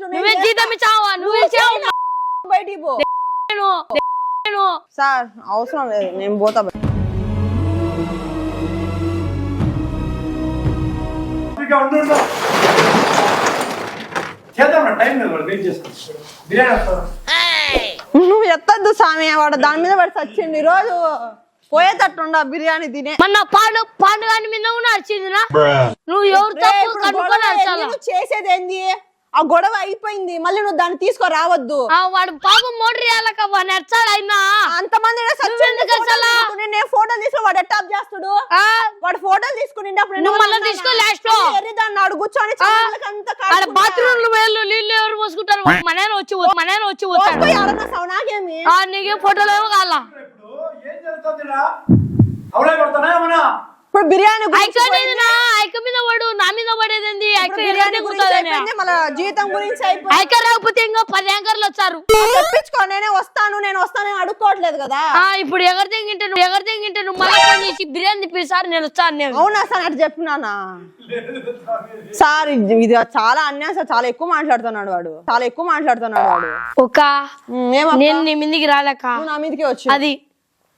నువ్వే జీతం ఇచ్చావా? నువ్వే ఇచ్చావు బయటికి పో. నేను సార్ అవసరం లేదు. నేను పోతా? నువ్వు ఎత్తద్దు స్వామి వాడు దాని మీద పడి చచ్చిండు ఈ రోజు పోయేటట్టుండ బిర్యానీ తినే. మొన్న పాండు పాండుగాని మీద కూడా వచ్చిందినా నువ్వు ఎవరు తప్పు కనుక్కొని చేసేది ఏంది? ఆ గొడవ అయిపోయింది. మళ్ళీ నువ్వు దాన్ని తీసుకురావద్దు. ఆ వాడు పాపం మోటర్ అంతమంది నువ్వెందుకు అసలు? నేను ఫోటోలు తీసుకుని వాడు ఎట్టాప్ చేస్తాడు. ఆ, వాడు ఫోటోలు తీసుకునేటప్పుడు నువ్వు మళ్ళా తీసుకో last. లో. దాన్ని అడుగు కూర్చొని ఆడ. బాత్రూమ్లో వేళ్ళు నీళ్ళు ఎవరు పోసుకుంటారు? మన ఆయన వచ్చి మన ఆయన వచ్చి పోతాడు నాకేమి? ఆ నీకే ఫోటోలు ఏమో కావాలా? ఇప్పుడు ఏం జరుగుతుంది ఈడ? అవలే కొడతానా ఏమన్నా? ఇప్పుడు బిర్యానీ గురించి ఐక మీద పడు నా మీద పడేది ఐక ఇప్పుడు బిర్యానీ ఎలాంటి గురించి కుడుతుందని అయిపోయింది, మళ్ళా జీతం గురించి అయిపోయింది. ఐక రాకపోతే ఇంకా పది యాంకర్లు వచ్చారు. తెప్పించుకో. నేనే వస్తాను నేను వస్తాను అడుక్కోవట్లేదు కదా. ఆ ఇప్పుడు ఎవరు తెంగింటే నువ్వు ఎవరు తెంగింటే నువ్వు మళ్ళీ ఫోన్ చేసి బిర్యానీ తిప్పిస్తారు నేను వచ్చాను నేను అవునా సార్? అటు చెప్పినానా? సార్ ఇది ఇది చాలా అన్యాయం సార్. చాలా ఎక్కువ మాట్లాడుతున్నాడు వాడు. చాలా ఎక్కువ మాట్లాడుతున్నాడు వాడు. ఒక ఉమ్? నేను నీ మీదికి రాలేక. నువ్వు నా మీదకి వచ్చి. అది.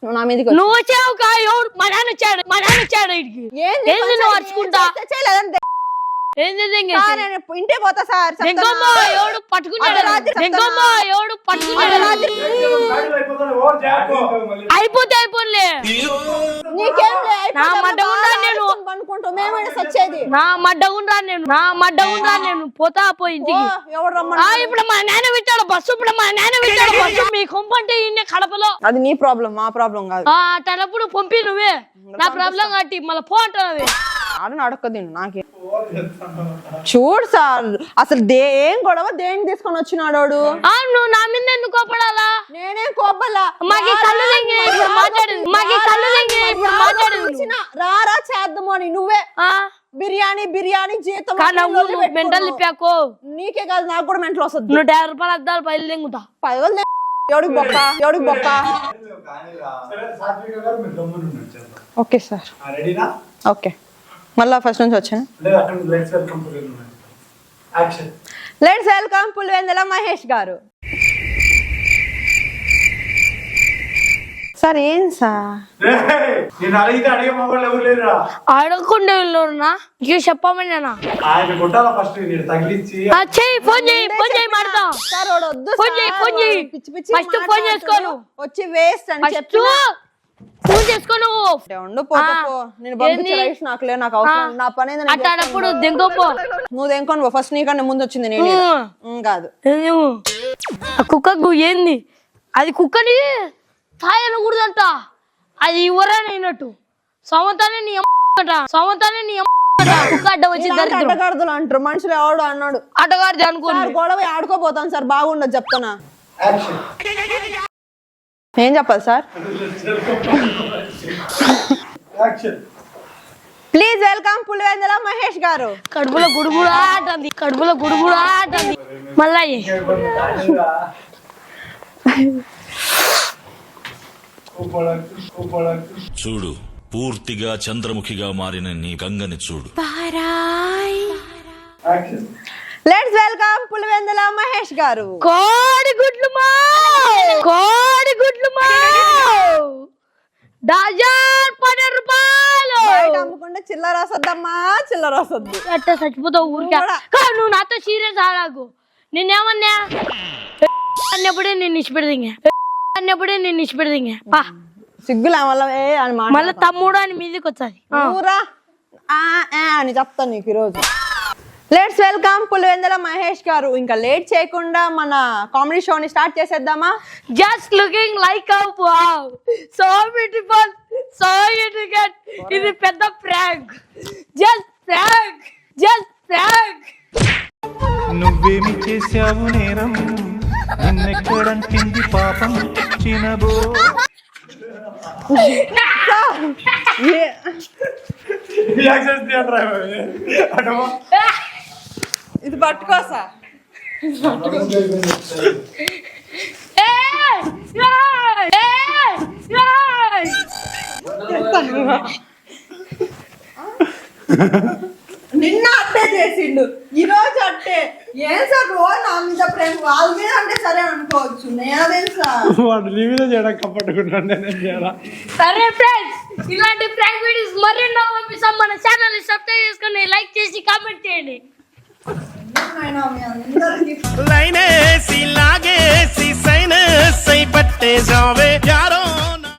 నువ్వు నా మీదకి వచ్చి. నువ్వు వచ్చావు కా ఎవడు? మా నాన్న వచ్చాడు. మా నాన్న వచ్చాడు ఇడికి. ఏంది ఏంది నువ్వు అరుచుకుంటా చేయలేదంటే ఏంది సార్ తెంగేసి నేను ఇంటే పోతా సార్ ఎవడు పట్టుకున్నాడు? ఎవడు పట్టుకున్నాడు? అయిపోతే అయిపోలే నా నేను? మేమైనా సచ్చేది. నా మడ్డ ఉండరా నేను. నా మడ్డ ఉండరా నేను. పోతా పోయి ఓ, ఇంటికి ఎవడు ఆ రమ్మన్నా ఇప్పుడు మా నాన్న పెట్టాడు బస్సు ఇప్పుడు మా నాన్న పెట్టాడు బస్సు. మీ కొంపంటే ఇన్నే కడపలో. అది నీ ప్రాబ్లం మా ప్రాబ్లం కాదు. ఆ అటప్పుడు పంపి నువ్వే. నా ప్రాబ్లం కాబట్టి మళ్ళీ పో అంటావు ఆడని నాకే. చూడు సార్ అసలు దే ఏం గొడవ? దేని తీసుకొని వచ్చినాడు? ఆ నువ్వు నా మీద ఎందుకు కోపడాలా? నేనేం కోపల్లా మాకి కళ్ళు తెంగి ఇప్పుడు మాట్లాడింది మాకి కళ్ళు తెంగి ఇప్పుడు మాట్లాడింది వచ్చిన రారా చేద్దాము అని నువ్వే. ఆ. బిర్యానీ బిర్యానీ జీతం నవ్వు నువ్వు మెంటల్. తిప్పాకో. నీకే కాదు నాకు కూడా మెంటల్ వస్తుంది. నూట యాభై రూపాయలు అద్దాలు బయలు తెంగుతా పదవులు ఎవడికి బొక్క? ఎవడికి బొక్క? Okay sir. ఓకే. మళ్ళా ఫస్ట్ నుంచి వచ్చాను. లెట్స్ వెల్కమ్ పులివెందుల మహేష్ గారు. సార్ ఏం సార్ నేను అడిగితే అడిగే మగవాళ్ళు ఎవరు లేరురా. అడగకుండా వెళ్ళున్నా ఇక చెప్పమని నేనా ఆయన కొట్టాలా ఫస్ట్ నేను తగిలించి ఆ, చెయ్యి ఫోన్ చేయి ఫోన్ చేయి మాడతా సార్ వాడు వద్దు ఫోన్ చేయి, సార్, ఫోన్ చేయి. వాడు పిచ్చి పిచ్చి ఫస్ట్ ఫోన్ చేసుకోను. వచ్చి వేస్ట్ అని ఫస్ట్ చెప్పి ఫోన్ చేసుకో నువ్వు. ఉండు పోతే ఆ, పో. నేను పంపించే ఏంది? రైట్స్ నాకు లేదు నాకు అవసరం నా పని అట్టాడప్పుడు. నువ్వు దేనికొని పో ఫస్ట్ నీకన్నా ముందు వచ్చింది నేను కాదు. కుక్కకు ఏంది? అది కుక్కని తాయనకూడదంట. అది ఎవరైనా అయినట్టు సమంతానే నీ అమ్మ సమంతానే నీ అమ్మ కుక్క అడ్డ వచ్చి అడ్డగాడుదులు అంటారు. మనుషులు ఎవడు అన్నాడు. అడ్డగారిది అనుకోని. సార్ గొడవ ఆడుకోపోతాను సార్. బాగుండదు చెప్తానా యాక్షన్ ఏం చెప్పాలి sir? Action please welcome Pulivendula Mahesh garu. కడుపులో గుడుగుడా అంటుంది. కడుపులో గుడుగుడా అంటుంది. మళ్ళా. చూడు పూర్తిగా చంద్రముఖిగా మారిన నీ గంగని చూడు. లెట్స్ వెల్కమ్ పులివెందుల మహేష్ గారు. కోడి గుడ్లు మా కోడి గుడ్లు మా డజన్ పన్నెండు రూపాయలు! బయట అమ్ముకుంటే చిల్లర వసద్దమ్మా చిల్లర వసద్దు అట్ట చచ్చిపోతావు ఊరికే. నువ్వు నాతో సీరియస్ ఆడాకు. నిన్నేమన్నా? అన్నప్పుడే నేను ఇచ్చిపెడదింగా అన్నప్పుడే నేను ఇచ్చిపెడదింగా పా. సిగ్గులే వల్ల ఏ అని మాట మళ్ళీ తమ్ముడు అని మీదకి వచ్చాది. ఊరా? ఆ, ఆ అని చెప్తాను నీకు ఈరోజు. లెట్స్ వెల్కమ్ పులివెందుల మహేష్ గారు. ఇంకా లేట్ చేయకుండా మన కామెడీ షోని స్టార్ట్ చేసేద్దామా? Just looking like wow so beautiful so elegant ఇది పెద్ద prank just prank just prank నువ్వేమి చేశావు నేరం? నిన్నెక్కడంటింది పాపం చినబో ఇది పట్టుకో సార్ నిన్న అట్టే చేసిండు. ఈ రోజు అంటే ఏం సార్ రోజు నా మీద ప్రేమ? వాళ్ళ మీద అంటే సరే అనుకోవచ్చు నేను తెలుసా వాడు మీద చేయడం కప్పట్టుకుంటాను నేను చేయాలా సరే ఫ్రెండ్స్ ఇలాంటి ప్రాంక్ వీడియోస్ మరెన్నో పంపిస్తాం. మన ఛానల్ సబ్స్క్రైబ్ చేసుకొని లైక్ చేసి కామెంట్ చేయండి. లైనేసి లాగేసి సైనస్ పట్టే జావే